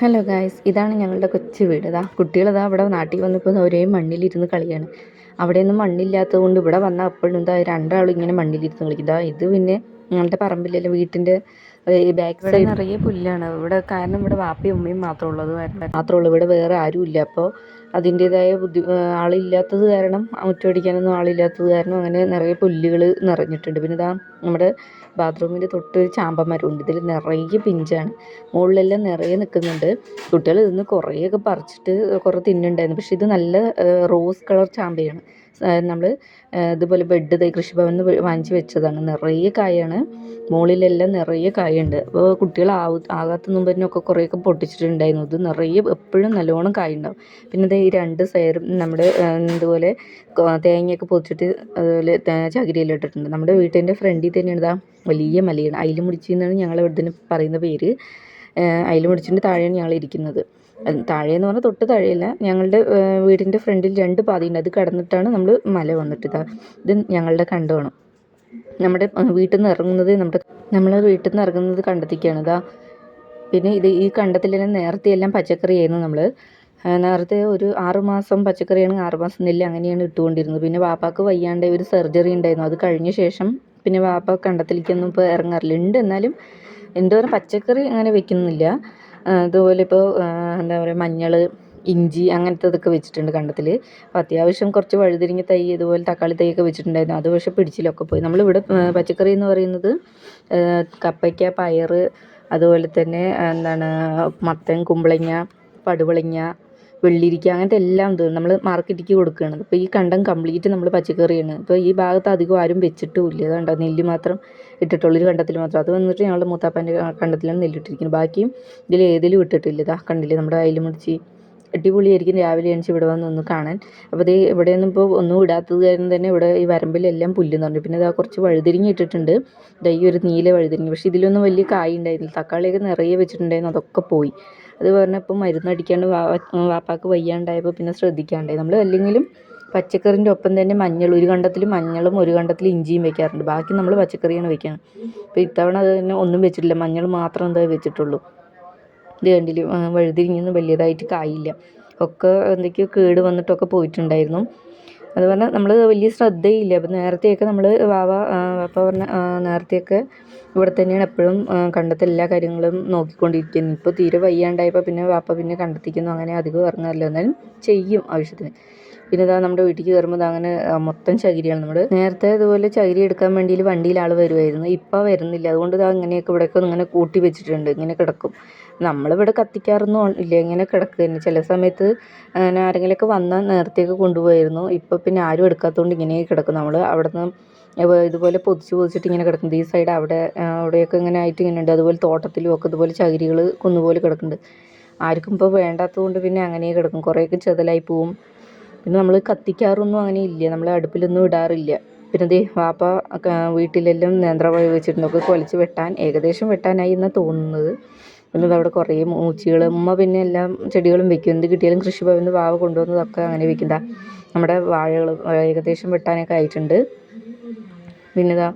Hello guys ഇതാണ് ഞങ്ങളുടെ കൊച്ചു വീട്. ഇതാ കുട്ടികളിതാ ഇവിടെ നാട്ടിൽ വന്നപ്പോൾ ഒരേ മണ്ണിലിരുന്ന് കളിയാണ്. അവിടെയൊന്നും മണ്ണില്ലാത്തത് കൊണ്ട് ഇവിടെ വന്നാൽ അപ്പോഴും എന്താ രണ്ടാളും ഇങ്ങനെ മണ്ണിലിരുന്ന് കളിക്കും. ഇതാ ഇത് പിന്നെ ഞങ്ങളുടെ പറമ്പിലല്ല വീട്ടിന്റെ ബാക്ക് സൈഡ് നിറയെ പുല്ലാണ്. ഇവിടെ കാരണം ഇവിടെ വാപ്പയും ഉമ്മയും മാത്രമേ ഉള്ളത് മാത്രമേ ഉള്ളൂ. ഇവിടെ വേറെ ആരും ഇല്ല അപ്പോൾ അതിന്റേതായ ബുദ്ധി ആളില്ലാത്തത് കാരണം മുറ്റമടിക്കാനൊന്നും ആളില്ലാത്തത് കാരണം അങ്ങനെ നിറയെ പുല്ലുകൾ നിറഞ്ഞിട്ടുണ്ട്. പിന്നെ ഇതാ നമ്മുടെ ബാത്റൂമിന്റെ തൊട്ട് ഒരു ചാമ്പ മരമുണ്ട് ഇതിൽ നിറയെ പിഞ്ചാണ്. മുകളിലെല്ലാം നിറയെ നിൽക്കുന്നുണ്ട് കുട്ടികൾ ഇതിന്ന് കുറേയൊക്കെ പറിച്ചിട്ട് കുറേ തിന്നുണ്ടായിരുന്നു പക്ഷേ ഇത് നല്ല റോസ് കളർ ചാമ്പയാണ്. നമ്മൾ ഇതുപോലെ ബെഡ് തൈ കൃഷിഭവനിൽ നിന്ന് വാങ്ങിച്ച് വെച്ചതാണ്. നിറയെ കായാണ്. മുകളിലെല്ലാം നിറയെ കായുണ്ട്. അപ്പോൾ കുട്ടികൾ ആവ ആകാത്ത മുമ്പ് തന്നെ ഒക്കെ കുറേയൊക്കെ പൊട്ടിച്ചിട്ടുണ്ടായിരുന്നു. ഇത് നിറയെ എപ്പോഴും നല്ലോണം കായുണ്ടാവും. പിന്നെ ഈ രണ്ട് സൈഡും നമ്മുടെ ഇതുപോലെ തേങ്ങയൊക്കെ പൊതിച്ചിട്ട് അതുപോലെ ചകിരിയെല്ലാം ഇട്ടിട്ടുണ്ട്. നമ്മുടെ വീട്ടിന്റെ ഫ്രണ്ടിൽ തന്നെയാണ് ഇതാ വലിയ മലയാണ്. അയിലുമുടിച്ചി എന്നാണ് ഞങ്ങൾ ഇവിടുന്ന് പറയുന്ന പേര്. അയിലുമുടിച്ചിന്റെ താഴെയാണ് ഞങ്ങൾ ഇരിക്കുന്നത്. താഴെ എന്ന് പറഞ്ഞാൽ തൊട്ട് താഴെയല്ല. ഞങ്ങളുടെ വീടിന്റെ ഫ്രണ്ടിൽ രണ്ട് പാതയുണ്ട്. അത് കടന്നിട്ടാണ് നമ്മൾ മല വന്നിട്ട് ഇതാ ഇത് ഞങ്ങളുടെ കണ്ടമാണ് നമ്മുടെ വീട്ടിൽ നിന്ന് ഇറങ്ങുന്നത് നമ്മുടെ നമ്മൾ വീട്ടിൽ നിന്ന് ഇറങ്ങുന്നത് കണ്ടത്തിക്കാണ് ഇതാ. പിന്നെ ഇത് ഈ കണ്ടത്തിൽ തന്നെ നേരത്തെ എല്ലാം നമ്മൾ നേരത്തെ ഒരു ആറ് മാസം പച്ചക്കറിയാണെങ്കിൽ ആറ് മാസം നെല്ല് അങ്ങനെയാണ് ഇട്ടുകൊണ്ടിരുന്നത്. പിന്നെ വാപ്പാക്ക് വയ്യാണ്ട് ഒരു സർജറി ഉണ്ടായിരുന്നു. അത് കഴിഞ്ഞ ശേഷം പിന്നെ വാപ്പ കണ്ടത്തിലേക്കൊന്നും ഇപ്പോൾ ഇറങ്ങാറില്ല. ഉണ്ട് എന്നാലും എന്തോരം പച്ചക്കറി അങ്ങനെ വെക്കുന്നില്ല. അതുപോലെ ഇപ്പോൾ എന്താ പറയുക മഞ്ഞൾ ഇഞ്ചി അങ്ങനത്തെ ഇതൊക്കെ വെച്ചിട്ടുണ്ട് കണ്ടത്തിൽ അപ്പോൾ അത്യാവശ്യം കുറച്ച് വഴുതിരിങ്ങ തൈ ഇതുപോലെ തക്കാളി തൈയൊക്കെ വെച്ചിട്ടുണ്ടായിരുന്നു. അത് പക്ഷേ പിടിച്ചിലൊക്കെ പോയി. നമ്മളിവിടെ പച്ചക്കറി എന്ന് പറയുന്നത് കപ്പയ്ക്ക പയർ അതുപോലെ തന്നെ എന്താണ് മത്തൻ കുമ്പളങ്ങ പടുവളങ്ങ വെള്ളിരിക്ക അങ്ങനത്തെ എല്ലാം ഇത് നമ്മൾ മാർക്കറ്റിക്ക് കൊടുക്കുകയാണ് അപ്പോൾ ഈ കണ്ടം കംപ്ലീറ്റ് നമ്മൾ പച്ചക്കറിയാണ്. അപ്പോൾ ഈ ഭാഗത്ത് അധികം ആരും വെച്ചിട്ടുമില്ല. അതുകൊണ്ടോ നെല്ല് മാത്രം ഇട്ടിട്ടുള്ളൂ ഒരു കണ്ടത്തിൽ മാത്രം. അത് വന്നിട്ട് ഞങ്ങളുടെ മൂത്താപ്പന്റെ കണ്ടത്തിലാണ് നെല്ലിട്ടിരിക്കുന്നത്. ബാക്കിയും ഇതിൽ ഏതിലും ഇട്ടിട്ടില്ല. ഇതാ കണ്ടില്ലേ? നമ്മുടെ അയിലും മുടിച്ച് അടിപൊളിയായിരിക്കും. രാവിലെ എണീച്ച് ഇവിടെ വന്ന് ഒന്ന് കാണാൻ. അപ്പോൾ ദേ ഇവിടെയൊന്നും ഇപ്പോൾ ഒന്നും ഇടാത്തത് കാരണം തന്നെ ഇവിടെ ഈ വരമ്പിലെല്ലാം പുല്ല് പറഞ്ഞു. പിന്നെ ഇതാ കുറച്ച് വഴുതിരിഞ്ഞ് ഇട്ടിട്ടുണ്ട്. ദൈ ഒരു നീല വഴുതിരിഞ്ഞ് പക്ഷേ ഇതിലൊന്നും വലിയ കായ് ഉണ്ടായിരുന്നില്ല. തക്കാളിയൊക്കെ നിറയെ വെച്ചിട്ടുണ്ടായിരുന്നു. അതൊക്കെ പോയി. അത് പറഞ്ഞപ്പോൾ മരുന്നടിക്കാണ്ട് വാപ്പാക്ക് വയ്യാണ്ടായപ്പോൾ പിന്നെ ശ്രദ്ധിക്കാണ്ടായി. നമ്മൾ അല്ലെങ്കിലും പച്ചക്കറിന്റെ ഒപ്പം തന്നെ മഞ്ഞൾ ഒരു കണ്ടത്തിൽ മഞ്ഞളും ഒരു കണ്ടത്തിൽ ഇഞ്ചിയും വെക്കാറുണ്ട്. ബാക്കി നമ്മൾ പച്ചക്കറിയാണ് വെക്കുന്നത് അപ്പോൾ ഇത്തവണ അത് തന്നെ ഒന്നും വെച്ചിട്ടില്ല. മഞ്ഞൾ മാത്രം എന്താ വെച്ചിട്ടുള്ളൂ. ഇത് കണ്ടില്ലേ? വഴുതിരിഞ്ഞൊന്നും വലിയതായിട്ട് കായില്ല. ഒക്കെ എന്തൊക്കെയോ കേട് വന്നിട്ടൊക്കെ പോയിട്ടുണ്ടായിരുന്നു. അത് പറഞ്ഞാൽ നമ്മൾ വലിയ ശ്രദ്ധയില്ല. അപ്പം നേരത്തെയൊക്കെ നമ്മൾ വാവ വാപ്പ പറഞ്ഞ നേരത്തെയൊക്കെ ഇവിടെ തന്നെയാണ് എപ്പോഴും കണ്ടത്തെ എല്ലാ കാര്യങ്ങളും നോക്കിക്കൊണ്ടിരിക്കുന്നത് ഇപ്പോൾ തീരെ വയ്യാണ്ടായപ്പോൾ പിന്നെ വാപ്പ പിന്നെ കണ്ടെത്തിക്കുന്നു. അങ്ങനെ അധികം ഇറങ്ങാറില്ല എന്നാലും ചെയ്യും ആവശ്യത്തിന്. പിന്നെ ഇതാ നമ്മുടെ വീട്ടിലേക്ക് കയറുമ്പോൾ അങ്ങനെ മൊത്തം ചകിരിയാണ്. നമ്മൾ നേരത്തെ ഇതുപോലെ ചകിരി എടുക്കാൻ വേണ്ടി വണ്ടിയിൽ ആൾ വരുമായിരുന്നു ഇപ്പോൾ വരുന്നില്ല. അതുകൊണ്ട് ഇതാ ഇങ്ങനെയൊക്കെ ഇവിടെയൊക്കെ ഇങ്ങനെ കൂട്ടി വെച്ചിട്ടുണ്ട്. ഇങ്ങനെ കിടക്കും. നമ്മളിവിടെ കത്തിക്കാറൊന്നും ഇല്ല. ഇങ്ങനെ കിടക്കുക തന്നെ. ചില സമയത്ത് അങ്ങനെ ആരെങ്കിലുമൊക്കെ വന്നാൽ നേരത്തെയൊക്കെ കൊണ്ടുപോയിരുന്നു ഇപ്പോൾ പിന്നെ ആരും എടുക്കാത്തതുകൊണ്ട് ഇങ്ങനെ കിടക്കും. നമ്മൾ അവിടെ നിന്ന് ഇതുപോലെ പൊതിച്ച് പൊതിച്ചിട്ട് ഇങ്ങനെ കിടക്കുന്നത് ഈ സൈഡ് അവിടെ അവിടെയൊക്കെ ഇങ്ങനെ ആയിട്ട് ഇങ്ങനെ ഉണ്ട്. അതുപോലെ തോട്ടത്തിലും ഒക്കെ ഇതുപോലെ ചകിരികൾ കുന്നുപോലെ കിടക്കുന്നുണ്ട്. ആർക്കും ഇപ്പോൾ വേണ്ടാത്തത് കൊണ്ട് പിന്നെ അങ്ങനെ കിടക്കും. കുറേയൊക്കെ ചെതലായി പോവും. പിന്നെ നമ്മൾ കത്തിക്കാറൊന്നും അങ്ങനെ ഇല്ല. നമ്മൾ അടുപ്പിലൊന്നും ഇടാറില്ല. പിന്നെ ദേ വാപ്പ വീട്ടിലെല്ലാം നേന്ത്രവാഴ വെച്ചിട്ടുണ്ട് ഒക്കെ കുലച്ച് വെട്ടാൻ ഏകദേശം വെട്ടാനായി എന്നാണ് തോന്നുന്നത്. പിന്നെ അവിടെ കുറേ മൂച്ചികൾ ഉമ്മ പിന്നെ എല്ലാം ചെടികളും വെക്കും. എന്ത് കിട്ടിയാലും കൃഷിഭവനിൽ നിന്ന് വാവ കൊണ്ടുവന്നതൊക്കെ അങ്ങനെ വെക്കുന്നതാ നമ്മുടെ വാഴകൾ ഏകദേശം വെട്ടാനൊക്കെ ആയിട്ടുണ്ട്. പിന്നെ ഇതാ